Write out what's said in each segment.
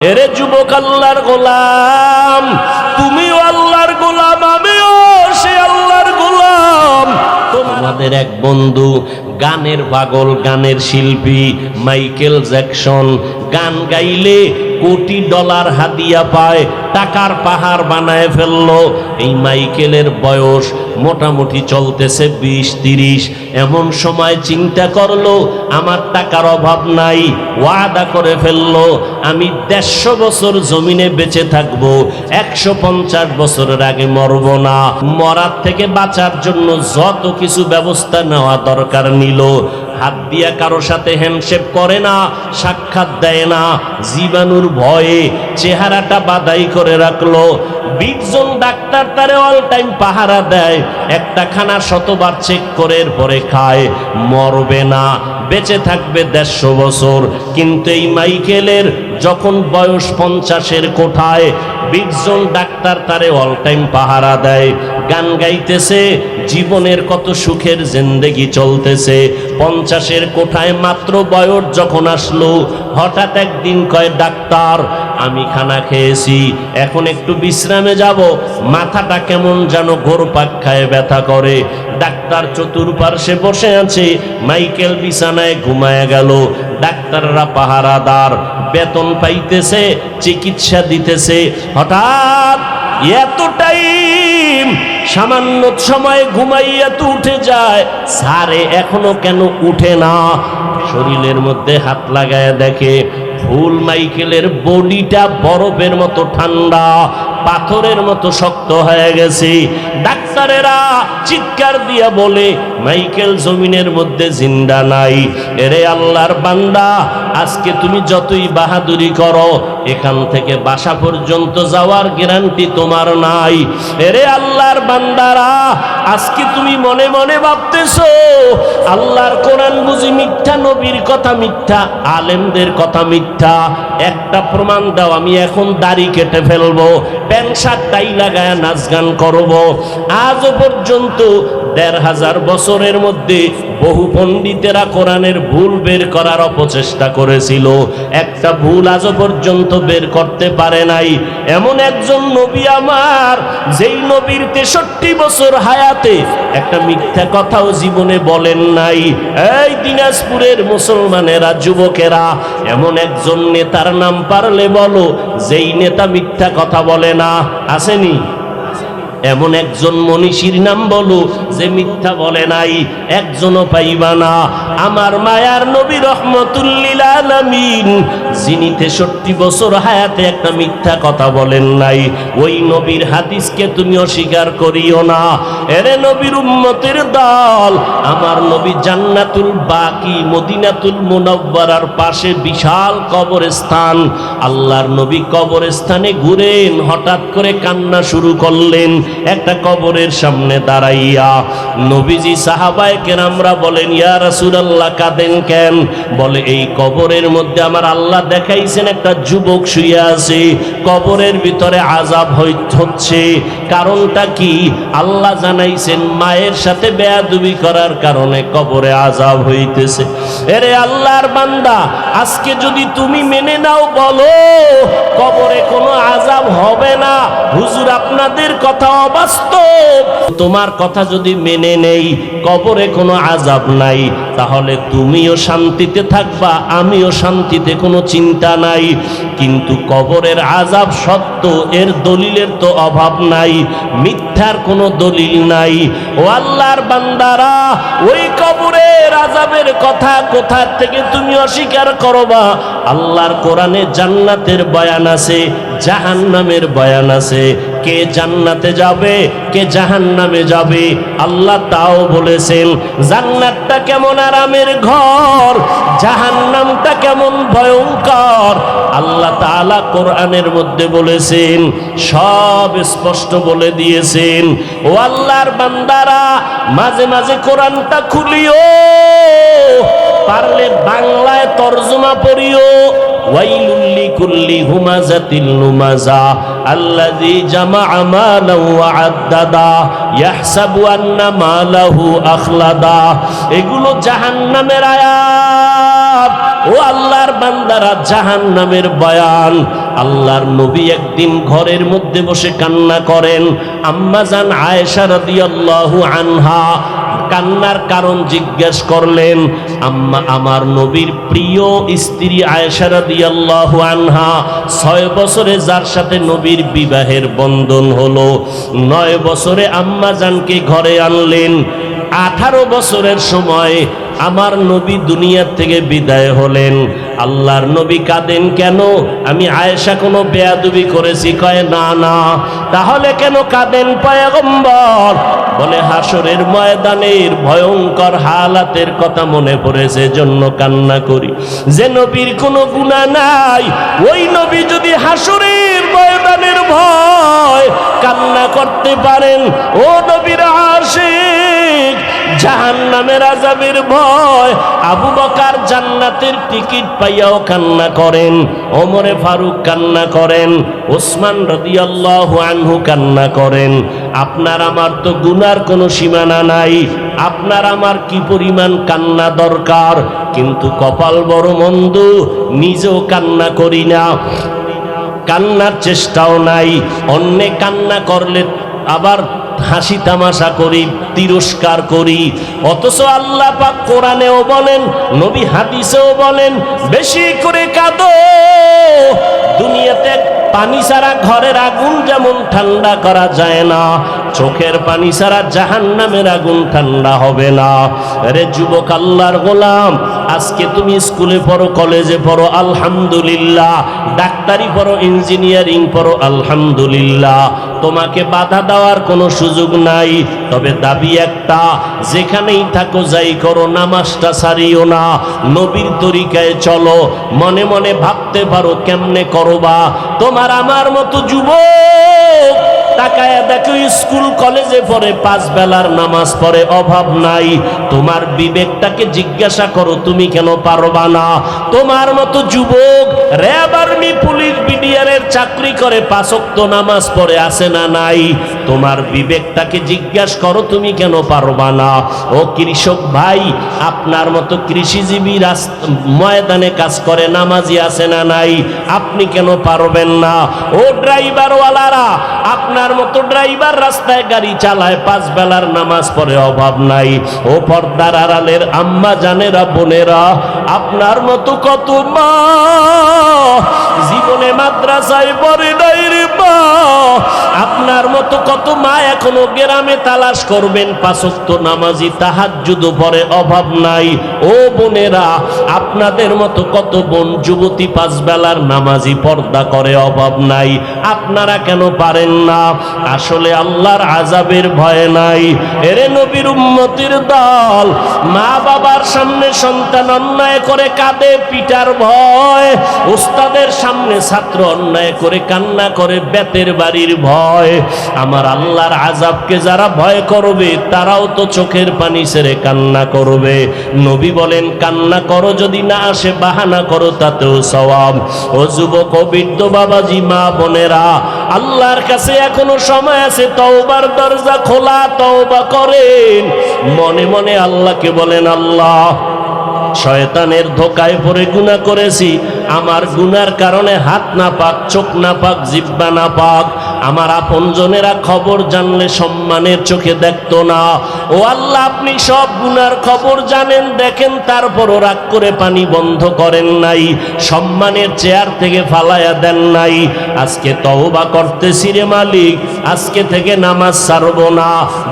এরে যুবক আল্লাহর গোলাম তুমি আল্লাহর গোলাম আমিও সে আল্লাহর গোলাম। তোমাদের এক বন্ধু গানের পাগল, গানের শিল্পী মাইকেল জ্যাকসন। গান গাইলে কোটি ডলার হাদিয়া পায়, টাকার পাহাড় বানায় ফেলল। এই মাইকেলের বয়স মোটামুটি চলতেছে বিশ, তিরিশ। এমন সময় চিন্তা করল, আমার টাকার অভাব নাই, ওয়াদা করে ফেলল। আমি দেড়শো বছর জমিনে বেঁচে থাকব, একশো পঞ্চাশ বছরের আগে মরব না। মরার থেকে বাঁচার জন্য যত কিছু ব্যবস্থা নেওয়া দরকার নিল হাত দিয়া কারও সাথে হ্যান্ডশেপ করে না, সাক্ষাৎ দেয় না। জীবাণুর ভয়ে চেহারাটা বাদাই করে রাখল। বিশজন ডাক্তার তারে অল টাইম পাহারা দেয় একটা খানা শতবার চেক করে এরপরে খায়। মরবে না, বেঁচে থাকবে দেড়শো বছর। কিন্তু এই মাইকেলের যখন বয়স পঞ্চাশের কোঠায় বিশজন ডাক্তার তারে অল টাইম পাহারা দেয়। গান গাইতেছে, জীবনের কত সুখের জিন্দেগি চলতেছে। পঞ্চাশের কোঠায় মাত্র বয়স যখন আসলো, হঠাৎ একদিন কয়, ডাক্তার, আমি খানা খেয়েছি, এখন একটু বিশ্রামে যাব। মাথাটা কেমন যেন ঘোরপাক খায়, ব্যথা করে। ডাক্তার চতুর্পার্শ্বে বসে আছে, মাইকেল বিছানায় ঘুমায় গেল। ডাক্তাররা পাহারাদার বেতন পাইতেছে, চিকিৎসা দিতেছে। হঠাৎ এত টাইম সামান্য সময় ঘুমাইয়া তো উঠে যায়। সারে এখনও কেন উঠে না? শরীরের মধ্যে হাত লাগায় দেখে, ফুল মাইকেলের বডিটা বরফের মতো ঠান্ডা, পাথরের মতো শক্ত হয়ে গেছে। ডাক্তারেরা চিৎকার দিয়া বলে, মাইকেল জমিনের মধ্যে জিন্দা নাই। এরে আল্লাহর বান্দা, আজকে তুমি যতই বাহাদুরি করো, এখান থেকে বাসা পর্যন্ত যাওয়ার গ্যারান্টি তোমার নাই। এরে আল্লাহর বান্দারা, আজকে তুমি মনে মনে ভাবতেছো, আল্লাহর কোরআন বুঝি মিথ্যা, নবীর কথা মিথ্যা, আলেমদের কথা মিথ্যা। একটা প্রমাণ দাও, আমি এখন দাড়ি কেটে ফেলব, প্যান্ট শার্ট টাই লাগায় নাচ গান করব। আজও পর্যন্ত দেড় হাজার বছরের মধ্যে বহু পণ্ডিতেরা কোরআনের ভুল বের করার অপচেষ্টা করেছিল। একটা ভুল আজও পর্যন্ত বের করতে পারে নাই। এমন একজন নবী আমার, যেই নবীর তেষট্টি বছর হায়াতে একটা মিথ্যা কথাও জীবনে বলেন নাই। এই দিনাজপুরের মুসলমানেরা, যুবকেরা, এমন একজন নেতার নাম পারলে বলো, যেই নেতা মিথ্যা কথা বলে না। আসেনি? এমন একজন মনীষীর নাম বলো যে মিথ্যা বলে নাই, একজনও পাইবা না। আমার মায়ার নবী রহমতুল্লিল আলামিন যিনি তেষট্টি বছর হায়াতে একটা মিথ্যা কথা বলেন নাই, ওই নবীর হাদিসকে তুমি অস্বীকার করিও না। এরে নবীর উম্মতের দল, আমার নবী জান্নাতুল বাকি, মদিনাতুল মুনাব্বারার পাশে বিশাল কবরস্থান। আল্লাহর নবী কবরস্থানে ঘুরেন, হঠাৎ করে কান্না শুরু করলেন, একটা কবরের সামনে দাঁড়াইয়া। নবীজি সাহাবায় কেন আমরা বলেন, ইয়া রাসূলুল্লাহ, কাঁদেন কেন? বলে, এই কবরের মধ্যে আমার আল্লাহ দেখাইছেন, একটা যুবক শুয়ে আছে, কবরের ভিতরে আজাব হচ্ছে। কারণটা কি? আল্লাহ জানাইছেন, মায়ের সাথে বেয়াদুবি করার কারণে কবরে আজাব হইতেছে। এরে আল্লাহর বান্দা আজকে যদি তুমি মেনে নাও, বলো, কবরে কোনো আজাব হবে না। হুজুর, আপনাদের কথা অবাস্তব। তোমার কথা যদি মেনে নেই, কবরে কোনো আজাব নাই, তাহলে তুমিও শান্তিতে থাকবা, আমিও শান্তিতে কোনো চিন্তা নাই। কিন্তু কবরের আজাব সত্য, এর দলিলের তো অভাব নাই, মিথ্যার কোনো দলিল নাই। ও আল্লাহর বান্দারা, ওই কবরের আজাবের কথা কোথা থেকে তুমি অস্বীকার করবা আল্লাহর কোরআনে জান্নাতের বয়ান আছে জাহান্নামের বয়ান আছে কে জান্নাতে যাবে, কে জাহান্নামে যাবে, আল্লাহ তাও বলেছেন, জান্নাতটা কেমন আরামের ঘর, জাহান্নামটা কেমন ভয়ঙ্কর। আল্লাহ তাআলা কোরআনের মধ্যে বলেছেন, সব স্পষ্ট বলে দিয়েছেন, ও আল্লাহর বান্দারা, মাঝে মাঝে কোরআনটা খুলিও, পারলে বাংলায় তর্জমা পড়িও ওয়াইলুল্লি কুল্লি হুমাজাতিল নুমাজা আল্লাযী জামাআ মালান ওয়া আদ্দাদা ইয়াহসাবু আন্না মালাহু আখলাদা। এগুলো জাহান্নামের আয়াত। ও আল্লাহর বান্দারা জাহান নামের বয়ান। আল্লাহর নবী একদিন ঘরের মধ্যে বসে কান্না করেন। আম্মাজান আয়েশা রাদিয়াল্লাহু আনহা কান্নার কারণ জিজ্ঞেস করলেন, আম্মা, আমার নবীর প্রিয় স্ত্রী আয়েশা রাদিয়াল্লাহু আনহা ছয় বছরে যার সাথে নবীর বিবাহের বন্ধন হলো, নয় বছরে আম্মা জানকে ঘরে আনলেন। আঠারো বছরের সময় আমার নবী দুনিয়ার থেকে বিদায় হলেন। আল্লাহর নবী কাঁদেন কেন? আমি আয়েশা কোনো বেয়াদুবি করেছি। কয়, না না। তাহলে কেন কাঁদেন পয়গম্বর? বলে, হাসরের ময়দানের ভয়ঙ্কর হালাতের কথা মনে পড়েছে জন্য কান্না করি। যে নবীর কোনো গুণা নাই, ওই নবী যদি হাসরের ময়দানের ভয় কান্না করতে পারেন, ও নবীর আশিক জাহান নামের ভয়। আবু বকার জান্নাতের টিকিট পাইয়াও কান্না করেন, ওমরে ফারুক কান্না করেন, ওসমান রদিয়াল্লাহু আনহু কান্না করেন। আপনার আমার তো গুনার কোনো সীমানা নাই, আপনার আমার কি পরিমাণ কান্না দরকার? কিন্তু কপাল বড় মন্দ, নিজেও কান্না করি না। কান্নার চেষ্টাও নাই, অন্যে কান্না করলে আবার হাসি তামাশা করি, তিরস্কার করি। অথচ আল্লাহ পাক কোরআনেও বলেন, নবী হাদিসেও বলেন, বেশি করে কাঁদো। দুনিয়াতে পানি ছাড়া ঘরের আগুন যেমন ঠান্ডা করা যায় না চোখের পানি ছাড়া জাহান নামের আগুন ঠান্ডা হবে না। রে যুবক আল্লাহর গোলাম, আজকে তুমি স্কুলে পড়ো, কলেজে পড়ো, আলহামদুলিল্লাহ। ডাক্তারি পড়ো, ইঞ্জিনিয়ারিং পড়ো, আলহামদুলিল্লাহ। তোমাকে বাধা দেওয়ার কোনো সুযোগ নাই। তবে দাবি একটা, যেখানেই থাকো, যাই করো, নামাজটা সারিও না। নবীর তরিকায় চলো, মনে মনে ভাবতে পারো কেমনে করবা। তোমার আমার মতো যুবক তাকায় দেখো, স্কুল, কলেজে পড়ে পাঁচ বেলার নামাজ পড়ে, অভাব নাই। তোমার বিবেকটাকে জিজ্ঞাসা করো, তুমি কেন পারবা না? তোমার মতো যুবক, র্যাব আর্মি, পুলিশ বিডিআর এর চাকরি করে পাঁচক্ত নামাজ পড়ে আসে না নাই? তোমার বিবেকটাকে জিজ্ঞাসা করো, তুমি কেন পারবা না? ও কৃষক ভাই, আপনার মতো কৃষিজীবী ময়দানে কাজ করে, নামাজি আছে না নাই? আপনি কেন পারবেন না? ও ড্রাইভারওয়ালারা, আপনার মতো ড্রাইভার রাস্তায় গাড়ি চালায়, পাঁচ বেলার নামাজ পড়ে অভাব নাই। ও পর্দার আড়ালের আম্মা, জানেরা, বোনেরা, আপনার মতো কত মা, জীবনে মাদ্রাসায় পড়ে নাই আপনার মতো কত মা এখনও গ্রামে তালাশ করবেন, পাঁচক্ত নামাজি তাহাজ্জুদ পরে অভাব নাই। ও বোনেরা, আপনাদের মতো কত বোন যুবতী পাঁচ বেলার নামাজি পর্দা করে অভাব নাই। আপনারা কেন পারেন না? আসলে আল্লাহর আজাবের ভয় নাই। এরে নবীর উম্মতির দল মা বাবার সামনে সন্তান অন্যায় করে কাঁদে পিটার ভয়। ওস্তাদের সামনে ছাত্র অন্যায় করে কান্না করে বেতের বাড়ির ভয়। আমার আল্লাহর আজাবকে যারা ভয় করবে, তারাও তো চোখের পানি ছেড়ে কান্না করবে। নবী বলেন, কান্না করো, যদি না আসে বাহানা করো, তাতেও সওয়াব। ও যুবক, ও বৃদ্ধ বাবাজি, মা বোনেরা, আল্লাহর কাছে এখনও সময় আছে, তওবার দরজা খোলা, তওবা করেন। মনে মনে আল্লাহকে বলেন, আল্লাহ, শয়তানের ধোকায় পড়ে গুণা করেছি। আমার গুনার কারণে হাত না পাক, চোখ না পাক, জিব্বা না পাক আমার আপনজনেরা খবর জানলে সম্মানের চোখে দেখতো না। ও আল্লাহ, আপনি সব গুনার খবর জানেন, দেখেন, তারপরও রাগ করে পানি বন্ধ করেন নাই, সম্মানের চেয়ার থেকে ফালায়া দেন নাই। আজকে তওবা করতেছি রে মালিক, আজকে থেকে নামাজ ছাড়বো না,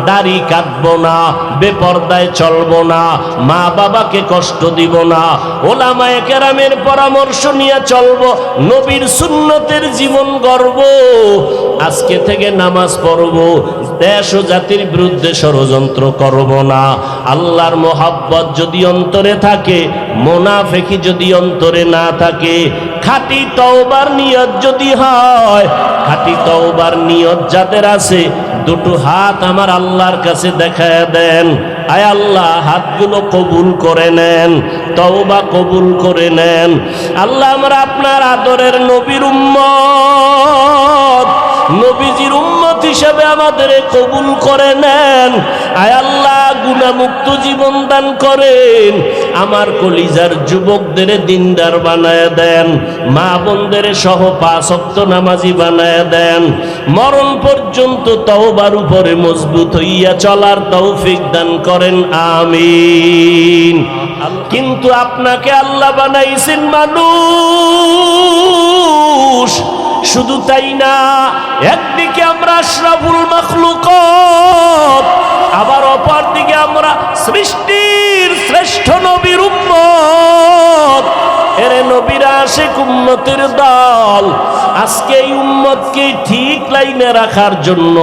দাড়ি কাটবো না, বেপর্দায় চলবো না মা বাবাকে কষ্ট দিব না, ওলামায়ে কেরামের পরামর্শ নিয়ে চলব, নবীর সুন্নতের জীবন গর্ব আজকে থেকে নামাজ পড়ব। দেশ ও জাতির বিরুদ্ধে ষড়যন্ত্র করব না। আল্লাহর মোহাব্বত যদি অন্তরে থাকে, মোনাফেকি যদি অন্তরে না থাকে, খাঁটি তওবার নিয়ত যদি হয়, খাঁটি তওবার নিয়ত যাদের আছে, দুটো হাত আমার আল্লাহর কাছে দেখায় দেন। আয় আল্লাহ, হাতগুলো কবুল করে নেন, তওবা কবুল করে নেন। আল্লাহ আমরা আপনার আদরের নবীর উম্মত। হিসেবে হিসাবে আমাদের কবুল করে নেন। আয় আল্লাহ গুণামুক্ত জীবন দান করেন। আমার কলিজার যুবকদের দিনদার বানায় দেন। মা বোনদের সহ পাঁচক্ত নামাজি বানায় দেন। মরণ পর্যন্ত তওবার উপরে মজবুত হইয়া চলার তৌফিক দান করেন, আমিন। কিন্তু আপনাকে আল্লাহ বানাইছেন মানুষ। শুধু তাই না, একদিকে আমরা শ্রাবুল মখলুক আবার অপর দিকে আমরা সৃষ্টির শ্রেষ্ঠ নবীর উম্মত। এরে নবীরা আসে উম্মতের দল, আজকে এই উম্মতকে ঠিক লাইনে রাখার জন্য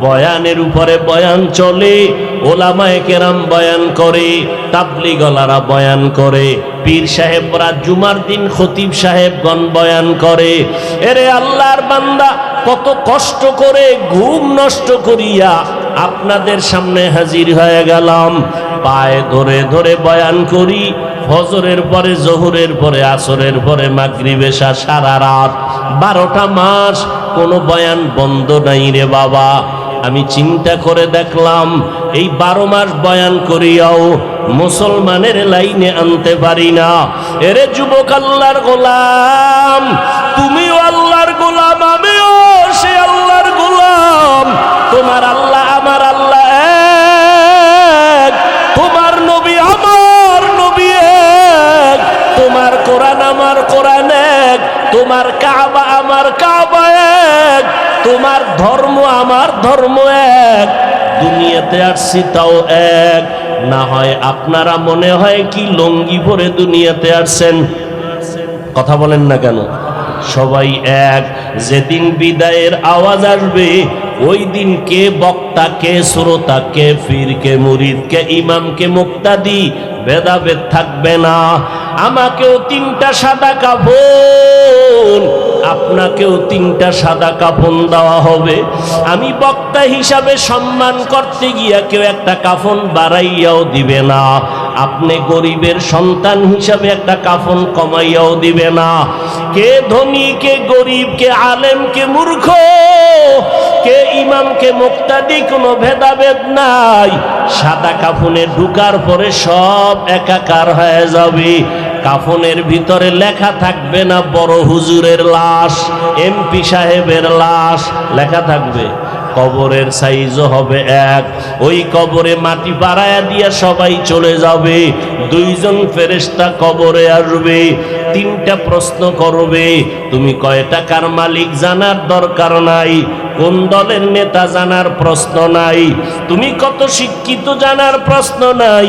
বয়ানের উপরে বয়ান চলে, ওলামায়ে কেরাম বয়ান করে, তাবলিগলারা বয়ান করে, পীর সাহেবরা জুমার দিন খতিব সাহেবগণ বয়ান করে। এরে আল্লাহর বান্দা, কত কষ্ট করে, ঘুম নষ্ট করিয়া আপনাদের সামনে হাজির হয়ে গেলাম। পায়ে ধরে ধরে বয়ান করি, ফজরের পরে, জহুরের পরে, আসরের পরে মাগরিবেশা সারা রাত। বারোটা মাস কোনো বয়ান বন্ধ নাই রে বাবা। আমি চিন্তা করে দেখলাম, এই বারো মাস বয়ান করিয়াও মুসলমানের লাইনে আনতে পারি না। এরে যুবক আল্লাহর গোলাম, তুমিও আল্লাহর গোলাম, আমিও সে আল্লাহর গোলাম। তোমার আল্লাহ আমার আল্লাহ তোমার নবী আমার নবী এক, তোমার কোরআন আমার কোরআন এক, তোমার কাবা ধর্ম আমার ধর্ম এক, দুনিয়াতে আসছি তাও এক। না হয় আপনারা মনে হয় কি লঙ্গি পরে দুনিয়াতে আসছেন? কথা বলেন না কেন? সবাই এক। যেদিন বিদায়ের আওয়াজ আসবে, ওই দিন কে বক্তা, কে শ্রোতা, কে ফির কে মুরিদ, কে ইমাম, কে মুক্তাদি, ভেদাভেদ থাকবে না। আমাকেও তিনটা সাদা কাপড় আপনাকেও তিনটা সাদা কাফন দেওয়া হবে। আমি বক্তা হিসাবে সম্মান করতে গিয়া কেউ একটা কাফন বাড়াইয়াও দিবে না। আপনি গরিবের সন্তান হিসাবে একটা কাফন কমাইয়াও দিবে না। কে ধনী, কে গরিব, কে আলেম, কে মূর্খ, কে ইমাম, কে মুক্তাদি, কোনো ভেদাভেদ নাই। সাদা কাফনে ঢুকার পরে সব একাকার হয়ে যাবে। কাফনের ভিতরে লেখা থাকবে না, বড় হুজুরের লাশ, এমপি সাহেবের লাশ, লেখা থাকবে। কবরের সাইজও হবে এক। ওই কবরে মাটি বাড়ায়া দিয়া সবাই চলে যাবে। দুইজন ফেরেস্তা কবরে আসবে। তিনটা প্রশ্ন করবে, তুমি কয় টাকার মালিক জানার দরকার নাই? কোন দলের নেতা জানার প্রশ্ন নাই? তুমি কত শিক্ষিত জানার প্রশ্ন নাই?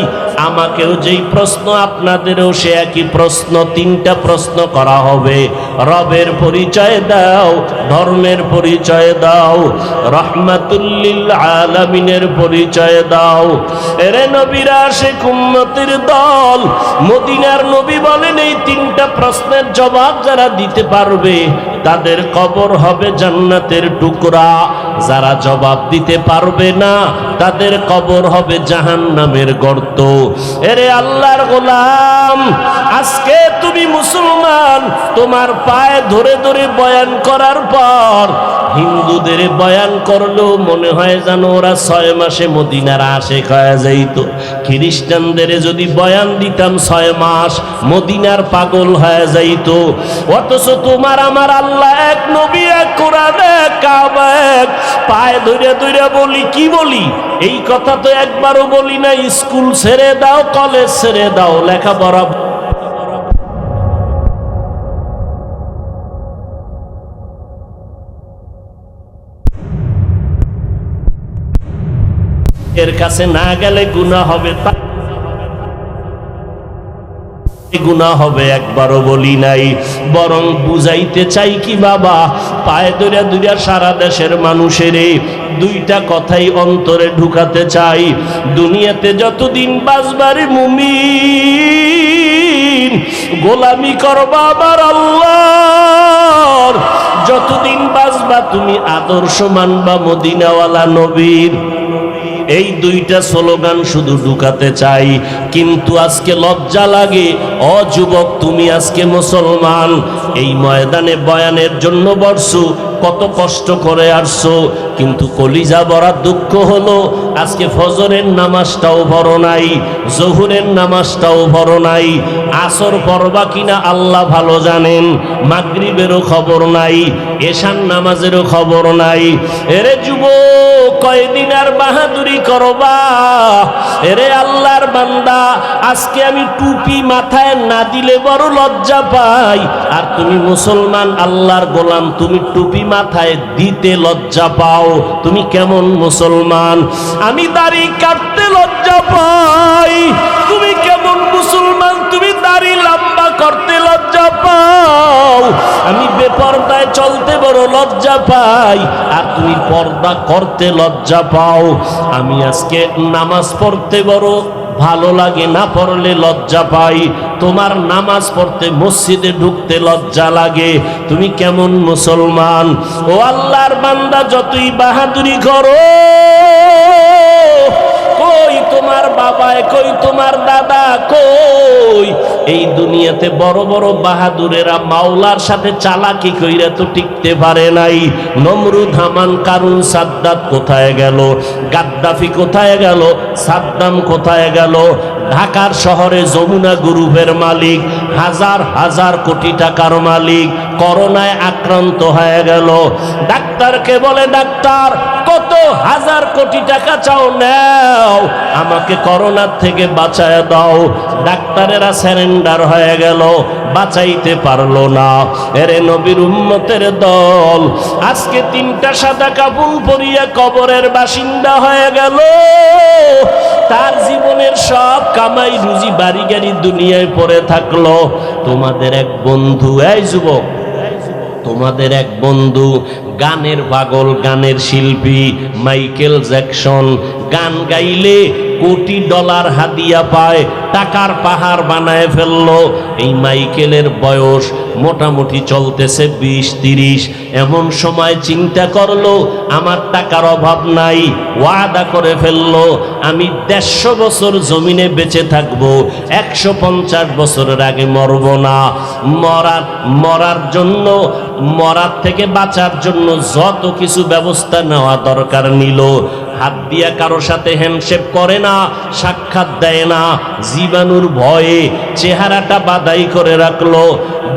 আমাকেও যেই প্রশ্ন, আপনাদেরও সে একই প্রশ্ন, তিনটা প্রশ্ন করা হবে। রবের পরিচয় দাও, ধর্মের পরিচয় দাও, রহমাতুল্লিল আলামিনের পরিচয় দাও। এরে নবীরা সে কুম্মতির দল, মদিনার নবী বলেন, এই তিনটা প্রশ্নের জবাব যারা দিতে পারবে তাদের কবর হবে জান্নাতের টুকরা। যারা জবাব দিতে পারবে না, তাদের কবর হবে জাহান নামের গর্ত। এরে আল্লাহর গোলাম, আজকে তুমি মুসলমান, তোমার পায়ে ধরে ধরে বয়ান করার পর হিন্দুদের বয়ান করলেও মনে হয় যেন ওরা ছয় মাসে মদিনার আসে খায়া যাইত। খ্রিস্টানদের যদি বয়ান দিতাম ছয় মাস মদিনার পাগল হয়ে যাইত। অথচ তোমার আমার আল্লাহ এক নবী, এক কোরআন, এক কাবা এক পায়ে ধরে ধরে বলি, কি বলি? এই কথা তো একবারও বলি না স্কুল ছেড়ে দাও, কলেজ ছেড়ে দাও, লেখাপড়া এর কাছে না গেলে গুণা হবে, তা গুণা হবে একবারও বলি নাই। বরং বুঝাইতে চাই কি বাবা, পায়ে দরিয়া দরিয়া সারা দেশের মানুষের দুইটা কথাই অন্তরে ঢুকাতে চাই। দুনিয়াতে যতদিন বাজবারে মুমিন, গোলামি করবা আমার আল্লাহর। যতদিন বাজবা তুমি আদর্শ মানবা মদিনাওয়ালা নবীর। এই দুইটা স্লোগান শুধু ঢুকাতে চাই। কিন্তু আজকে লজ্জা লাগে। অযুবক যুবক, তুমি আজকে মুসলমান। এই ময়দানে বয়ানের জন্য বর্ষু কত কষ্ট করে আসছো, কিন্তু কলিজা বড়া দুঃখ হলো, আজকে ফজরের নামাজটাও বড় নাই, জহুরের নামাজটাও বড় নাই, আসর পড়বা কিনা আল্লাহ ভালো জানেন, মাগরিবেরও খবর নাই এশান নামাজেরও খবর নাই। এরে যুব কয়দিন আর বাহাদুরি করবা? এরে আল্লাহর বান্দা, আজকে আমি টুপি মাথায় না দিলে বড় লজ্জা পাই, আর তুমি মুসলমান, আল্লাহর গোলাম, তুমি টুপি মাথায় দিতে লজ্জা পাও। তুমি কেমন মুসলমান? আমি দাড়ি কাটতে লজ্জা পাই। তুমি কেমন মুসলমান? তুমি দাড়ি লম্বা করতে লজ্জা পাও। আমি বেপর্দায় চলতে বড় লজ্জা পাই, আর তুমি পর্দা করতে লজ্জা পাও। আমি আজকে নামাজ পড়তে বড় ভালো লাগে না পড়লে লজ্জা পাই। তোমার নামাজ পড়তে মসজিদে ঢুকতে লজ্জা লাগে। তুমি কেমন মুসলমান? ও আল্লাহর বান্দা, যতই বাহাদুরি করো কই তোমার বাবায় কই তোমার দাদা, কই? এই দুনিয়াতে বড় বড় বাহাদুরেরা মাওলার সাথে চালাকি কইরা তো টিকতে পারে নাই। নমরুদ, হামান, কারুন, সাদ্দাত কোথায় গেল? গাদ্দাফি কোথায় গেল? সাদ্দাম কোথায় গেল? ঢাকার শহরে যমুনা গ্রুপের মালিক, হাজার হাজার কোটি টাকার মালিক করোনায় আক্রান্ত হয়ে গেল। ডাক্তারকে বলে, ডাক্তার, কত হাজার কোটি টাকা চাও নাও, আমাকে করোনার থেকে বাঁচায় দাও। ডাক্তারেরা স্যারেন্ডার হয়ে গেল, বাঁচাইতে পারল না। এরে নবীর উম্মতের দল, আজকে তিনটা সাদা কাপুন পরিয়া কবরের বাসিন্দা হয়ে গেল। তার জীবনের সব কামাই রুজি বাড়ি গাড়ি দুনিয়ায় পড়ে থাকল। তোমাদের এক বন্ধু, এই যুবক, তোমাদের এক বন্ধু গানের পাগল, গানের শিল্পী মাইকেল জ্যাকসন। গান গাইলে কোটি ডলার হাদিয়া পায়, টাকার পাহাড় বানায় ফেলল। এই মাইকেলের বয়স মোটামুটি চলতেছে বিশ, তিরিশ। এমন সময় চিন্তা করল, আমার টাকার অভাব নাই, ওয়াদা করে ফেলল, আমি দেড়শো বছর জমিনে বেঁচে থাকব, একশো পঞ্চাশ বছরের আগে মরব না। মরার মরার জন্য, মরার থেকে বাঁচার জন্য যত কিছু ব্যবস্থা নেওয়া দরকার নিল। হাত দিয়া কারও সাথে হ্যান্ডশেপ করে না, সাক্ষাৎ দেয় না। জীবাণুর ভয়ে চেহারাটা বাদাই করে রাখল।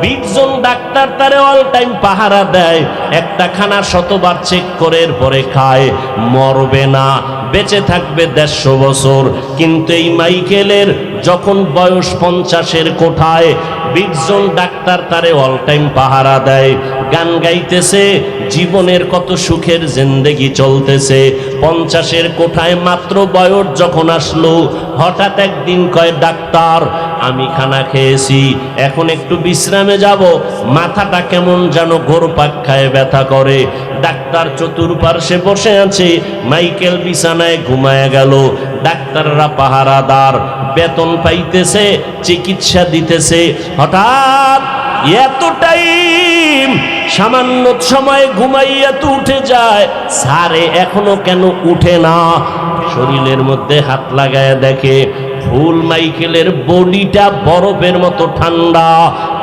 বিশজন ডাক্তার তারে অল টাইম পাহারা দেয়। একটা খানা শতবার চেক করে এরপরে খায়। মরবে না, বেঁচে থাকবে দেড়শো বছর। কিন্তু এই মাইকেলের যখন বয়স পঞ্চাশের কোঠায় বিশজন ডাক্তার তারে অল টাইম পাহারা দেয়। গান গাইতেছে, জীবনের কত সুখের জিন্দেগি চলতেছে। পঞ্চাশের কোঠায় মাত্র বয়স যখন আসলো, হঠাৎ একদিন কয়, ডাক্তার, আমি খানা খেয়েছি, এখন একটু বিশ্রামে যাব। মাথাটা কেমন যেন ঘোরপাক খায়, ব্যথা করে। ডাক্তার চতুর্পার্শ্বে বসে আছে, মাইকেল বিছানায় ঘুমায় গেল। ডাক্তাররা পাহারাদার, বেতন পাইতেছে, চিকিৎসা দিতেছে। হঠাৎ এত টাইম, সামান্য সময় ঘুমাইয়া তো উঠে যায়। সারে এখনও কেন উঠে না? শরীরের মধ্যে হাত লাগায় দেখে ফুল মাইকেলের বডিটা বরফের মতো ঠান্ডা,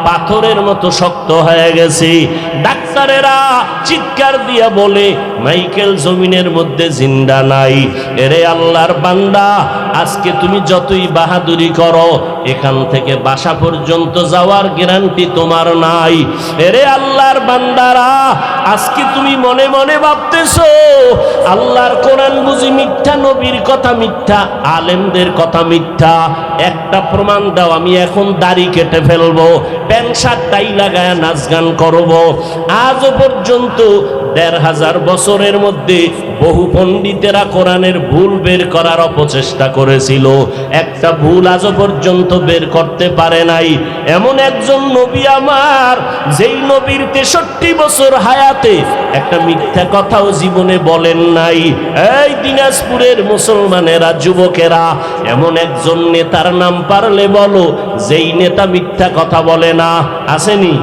পাথরের মতো শক্ত হয়ে গেছে। ডাক্তারেরা চিৎকার দিয়া বলে, মাইকেল জমিনের মধ্যে জিন্দা নাই। এরে আল্লাহর বান্দা, আজকে তুমি যতই বাহাদুরি করো, এখান থেকে বাসা পর্যন্ত যাওয়ার গ্যারান্টি তোমার নাই। এরে আল্লাহর বান্দারা, আজকে তুমি মনে মনে ভাবতেছো, আল্লাহর কোরআন বুঝি মিথ্যা, নবীর কথা মিথ্যা, আলেমদের কথা মিথ্যা। একটা প্রমাণ দাও, আমি এখন দাড়ি কেটে ফেলব, প্যান্ট শার্ট টাই লাগায় নাচ গান করব। আজও পর্যন্ত দেড় হাজার বছরের মধ্যে বহু পণ্ডিতেরা কোরআনের ভুল বের করার অপচেষ্টা করেছিল। একটা ভুল আজও পর্যন্ত বের করতে পারে নাই। এমন একজন নবী আমার, যেই নবীর তেষট্টি বছর হায়াতে একটা মিথ্যা কথাও জীবনে বলেন নাই। এই দিনাজপুরের মুসলমানেরা, যুবকেরা, এমন একজন নেতার নাম পারলে বলো, যেই নেতা মিথ্যা কথা বলে না। আসেনি?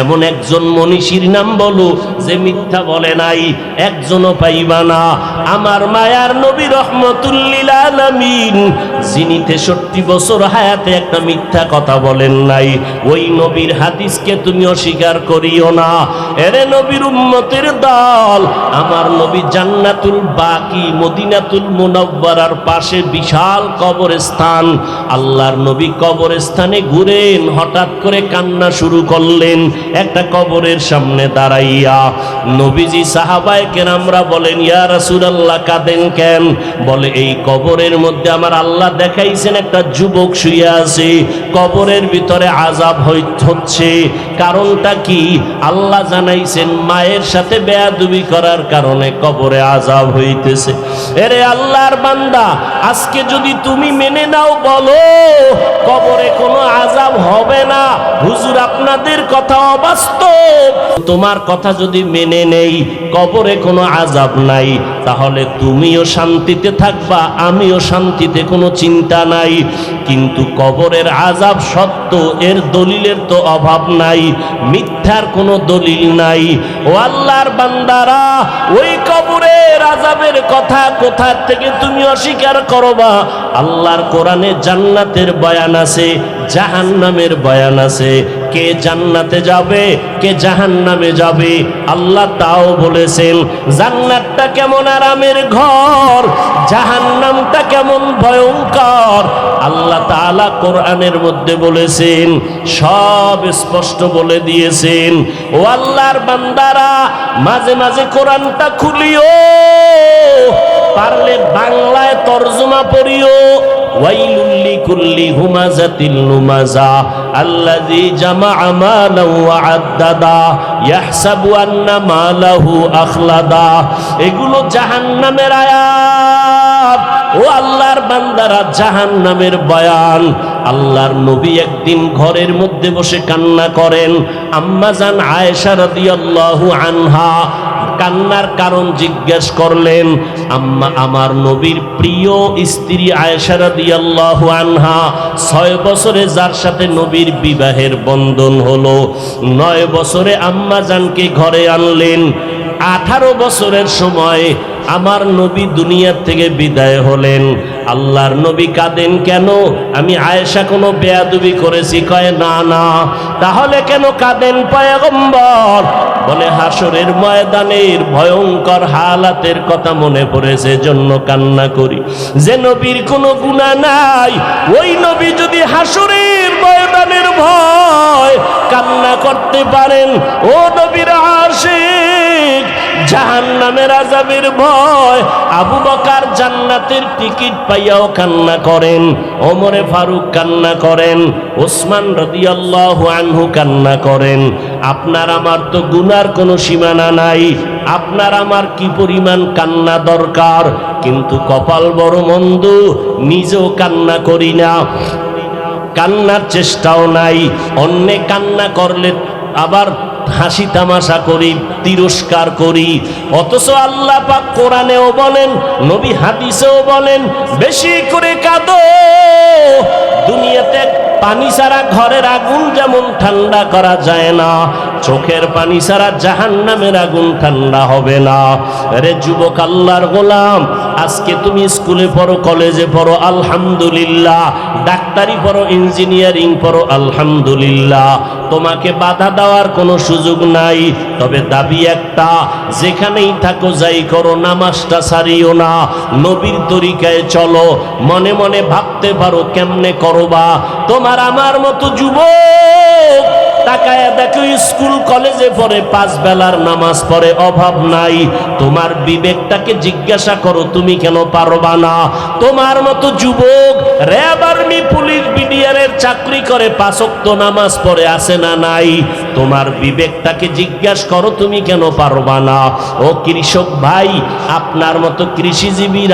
এমন একজন মনীষীর নাম বলো যে মিথ্যা বলে নাই, একজনও পাইবা না। আমার মায়ার নবী রহমতুল্লিল আলমিন, যিনি তেষট্টি বছর হায়াতে একটা মিথ্যা কথা বলেন নাই, ওই নবীর হাদিসকে তুমি অস্বীকার করিও না। এরে নবীর উম্মতের দল, আমার নবী জান্নাতুল বাকি, মদিনাতুল মুনাব্বারার পাশে বিশাল কবরস্থান। আল্লাহর নবী কবরস্থানে ঘুরেন, হঠাৎ করে কান্না শুরু করলেন। একটা কবরের সামনে দাঁড়াইয়া নবীজি সাহাবায়ে কেরামরা বলেন, ইয়া রাসূলুল্লাহ, কাঁদেন কেন? বলে, এই কবরের মধ্যে আমার আল্লাহ দেখাইছেন একটা যুবক শুয়ে আছে, কবরের ভিতরে আজাব হচ্ছে। কারণটা কি? আল্লাহ জানাইছেন, মায়ের সাথে বেয়াদবি করার কারণে কবরে আজাব হইতেছে। এরে আল্লাহর বান্দা, আজকে যদি তুমি মেনে নাও, বলো, কবরে কোনো আজাব হবে না। হুজুর, আপনাদের কথা অবাস্তব। তোমার কথা যদি মেনে নেই, কবরে কোনো আজাব নাই, তাহলে তুমিও শান্তিতে থাকবা, আমিও শান্তিতে কোনো চিন্তা নাই। কিন্তু কবরের আজাব সত্য, এর দলিলের তো অভাব নাই, মিথ্যার কোনো দলিল নাই। ও আল্লাহর বান্দারা, ওই কবরের আজাবের কথা কোথা থেকে তুমি অস্বীকার করবা? আল্লাহর কোরআনে জান্নাতের বয়ান আছে জাহান্নামের বয়ান আছে, কে জান্নাতে যাবে, কে জাহান্নামে যাবে, আল্লাহ তাও বলেছেন, জান্নাতটা কেমন আরামের ঘর, জাহান্নামটা কেমন ভয়ঙ্কর। আল্লাহ তাআলা কোরআনের মধ্যে বলেছেন, সব স্পষ্ট বলে দিয়েছেন, ও আল্লাহর বান্দারা, মাঝে মাঝে কোরআনটা খুলিও, পারলে বাংলায় তর্জমা পড়িও ওয়াইলুল্লি কুল্লি হুমাজাতিল নুমাজা আল্লাযী জামাআ মালান ওয়া আদ্দাদা ইয়াহসাবু আন্না মালাহু আখলাদা। এগুলো জাহান্নামের আয়াত। ও আল্লাহর বান্দারা জাহান্নামের বয়ান। আল্লাহর নবী একদিন ঘরের মধ্যে বসে কান্না করেন। আম্মাজান আয়েশা রাদিয়াল্লাহু আনহা কান্নার কারণ জিজ্ঞেস করলেন আম্মা, আমার নবীর প্রিয় স্ত্রী আয়েশা রাদিয়াল্লাহু আনহা ছয় বছরে যার সাথে নবীর বিবাহের বন্ধন হলো। নয় বছরে আম্মা জানকে ঘরে আনলেন। আঠারো বছরের সময় আমার নবী দুনিয়ার থেকে বিদায় হলেন। আল্লাহর নবী কাঁদেন, কেন? আমি আয়েশা কোনো বেয়াদবি করেছি। কয়, না না। তাহলে কেন কাঁদেন, পয়গম্বর? বলে হাসরের ময়দানের ভয়ঙ্কর হালাতের কথা মনে পড়েছে জন্য কান্না করি। যে নবীর কোনো গুণা নাই, ওই নবী যদি হাসরের ময়দানের ভয় কান্না করতে পারেন, ও নবীর আশিক জাহান্নামের আজাবের ভয়। আবু বকার জান্নাতের টিকিট পাইয়াও কান্না করেন, ওমরে ফারুক কান্না করেন, ওসমান রাদিয়াল্লাহু আনহু কান্না করেন। আপনার আমার তো গুনার কোনো সীমানা নাই, আপনার আমার কি পরিমাণ কান্না দরকার? কিন্তু কপাল বড় মন্দ, নিজেও কান্না করি না। কান্নার চেষ্টাও নাই, অন্যে কান্না করলে আবার হাসি তামাশা করি, তিরস্কার করি। অথচ আল্লাহ পাক কোরআনেও বলেন, নবী হাদিসেও বলেন, বেশি করে কাঁদো। দুনিয়াতে পানি ছাড়া ঘরের আগুন যেমন ঠান্ডা করা যায় না চোখের পানি ছাড়া জাহান নামের আগুন ঠান্ডা হবে না। রে যুবক আল্লাহর গোলাম, আজকে তুমি স্কুলে পড়ো, কলেজে পড়ো, আলহামদুলিল্লাহ। ডাক্তারি পড়ো, ইঞ্জিনিয়ারিং পড়ো, আলহামদুলিল্লাহ। তোমাকে বাধা দেওয়ার কোনো সুযোগ নাই। তবে দাবি একটা, যেখানেই থাকো, যাই করো, নামাজটা সারিও না। নবীর তরিকায় চলো, মনে মনে ভাবতে পারো কেমনে করবা। তোমার আমার মতো যুবক, তাকায় দেখো স্কুল কলেজে পড়ে পাঁচ বেলার নামাজ পড়ে, অভাব নাই। তোমার বিবেকটাকে জিজ্ঞাসা করো, তুমি কেন পারবা না? তোমার মতো যুবক, র্যাব আর্মি, পুলিশ, বিডিআরের চাকরি করে পাঁচক্ত নামাজ পড়ে আসে না নাই? তোমার বিবেকটাকে জিজ্ঞাসা করো, তুমি কেন পারবা না? ও কৃষক ভাই, আপনার মতো কৃষিজীবী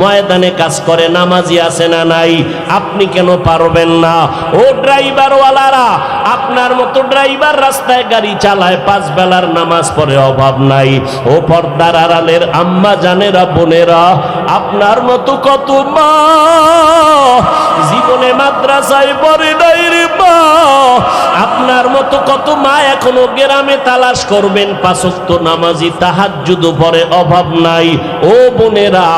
ময়দানে কাজ করে, নামাজি আছে না নাই? আপনি কেন পারবেন না? ও ড্রাইভারওয়ালারা, আপনার মতো ড্রাইভার রাস্তায় গাড়ি চালায়, পাঁচ বেলার নামাজ পড়ে অভাব নাই। ও পর্দার আড়ালের আম্মা, জানেরা, বোনেরা, আপনার মতো কত মা, জীবনে মাদ্রাসায় পড়ে নাই রে মা। আপনার মতো কত মা এখনও গ্রামে তালাশ করবেন, পাঁচক্ত নামাজি তাহাজ্জুদ পরে অভাব নাই। ও বোনেরা,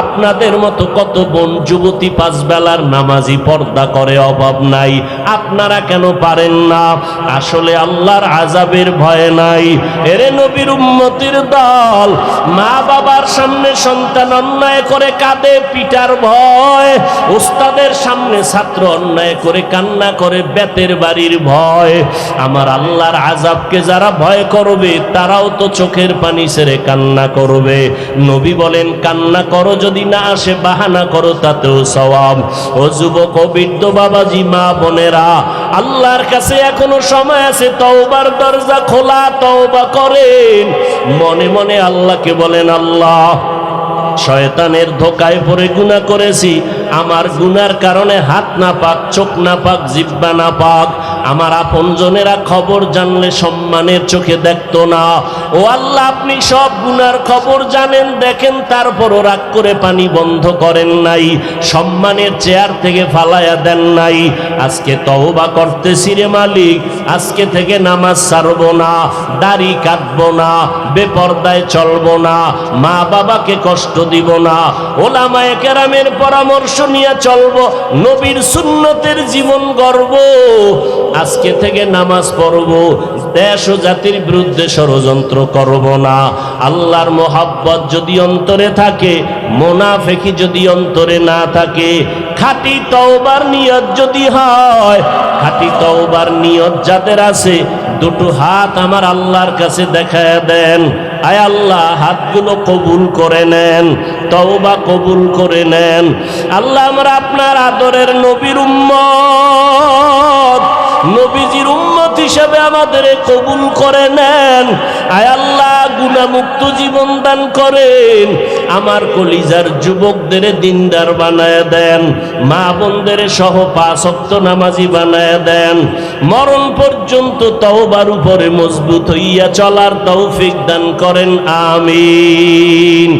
আপনাদের মতো কত বোন যুবতী পাঁচ বেলার নামাজি পর্দা করে অভাব নাই। আপনারা কেন পারেন না? আসলে আল্লাহর আজাবের ভয় নাই। এরে নবীর উম্মতির দল মা বাবার সামনে সন্তান অন্যায় করে কাঁদে, পিটার ভয়। ওস্তাদের সামনে ছাত্র অন্যায় করে কান্না করে, বেতের বাড়ির ভয়। আমার আল্লাহর আজাবকে যারা ভয় করবে, তারাও তো চোখের পানি ছেড়ে কান্না করবে। নবী বলেন, কান্না করো, যদি না আসে বাহানা করো, তাতেও সওয়াব। ও যুবক, ও বৃদ্ধ বাবাজি, মা বোনেরা, আল্লাহর কাছে এখনও সময় আছে, তওবার দরজা খোলা, তওবা করেন। মনে মনে আল্লাহকে বলেন, আল্লাহ, শয়তানের ধোকায় পড়ে গুণা করেছি। আমার গুনার কারণে হাত না পাক, চোখ না পাক, জিব্বা না পাক আমার আপনজনেরা খবর জানলে সম্মানের চোখে দেখতো না। ও আল্লাহ, আপনি সব গুনার খবর জানেন, দেখেন, তারপরও রাগ করে পানি বন্ধ করেন নাই, সম্মানের চেয়ার থেকে ফালায়া দেন নাই। আজকে তওবা করতেছি রে মালিক, আজকে থেকে নামাজ ছাড়বো না, দাড়ি কাটবো না, বেপর্দায় চলবো না মা বাবাকে কষ্ট দিব না, ওলামায়ে কেরামের পরামর্শ নিয়ে চলব, নবীর সুন্নতের জীবন গর্ব আজকে থেকে নামাজ পড়ব। দেশ ও জাতির বিরুদ্ধে ষড়যন্ত্র করব না। আল্লাহর মোহাব্বত যদি অন্তরে থাকে, মোনাফেকি যদি অন্তরে না থাকে, খাঁটি তওবার নিয়ত যদি হয়, খাঁটি তওবার নিয়ত যাদের আছে, দুটো হাত আমার আল্লাহর কাছে দেখায় দেন। আয় আল্লাহ, হাতগুলো কবুল করে নেন, তওবা কবুল করে নেন। আল্লাহ আমরা আপনার আদরের নবীর উম্মত। হিসেবে আমাদের কবুল করে নেন। আয় আল্লাহ গুণামুক্ত জীবন দান করেন। আমার কলিজার যুবকদের দিনদার বানায় দেন। মা বোনদের সহ পাঁচক্ত নামাজি বানায় দেন। মরণ পর্যন্ত তওবার উপরে মজবুত হইয়া চলার তৌফিক দান করেন। আমিন।